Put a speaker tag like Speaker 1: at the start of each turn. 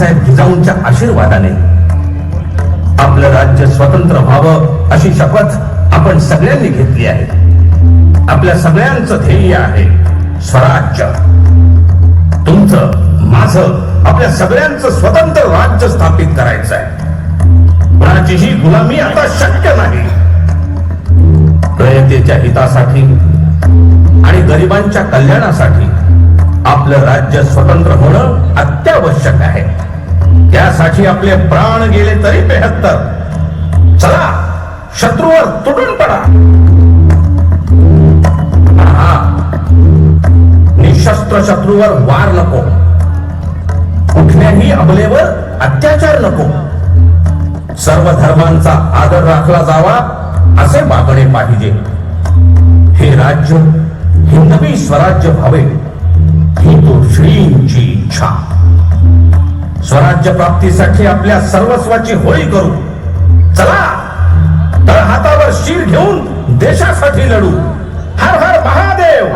Speaker 1: अण्णासाहेब जिजाऊंच्या आशीर्वादाने आपलं राज्य स्वतंत्र व्हावं अशी शपथ आपण सगळ्यांनी घेतली आहे. आपल्या सगळ्यांचं ध्येय आहे स्वराज्य. तुमचं माझं आपल्या सगळ्यांचं स्वतंत्र राज्य स्थापित करायचं आहे. कोणाचीही गुलामी आता शक्य नाही. रयतेच्या हितासाठी आणि गरिबांच्या कल्याणासाठी आपलं राज्य स्वतंत्र होणं अत्यावश्यक आहे. त्यासाठी आपले प्राण गेले तरी बेहत्तर. चला शत्रूवर तुटून पडा. निशस्त्र शत्रूवर वार नको. कुठल्याही अबलेवर अत्याचार नको. सर्व धर्मांचा आदर राखला जावा असे वागणे पाहिजे. हे राज्य हिंदवी स्वराज्य व्हावे. राज्य प्राप्तीसाठी आपल्या सर्वस्वाची होळी करू. चला तर हातावर शीर घेऊन देशासाठी लढू. हर हर महादेव!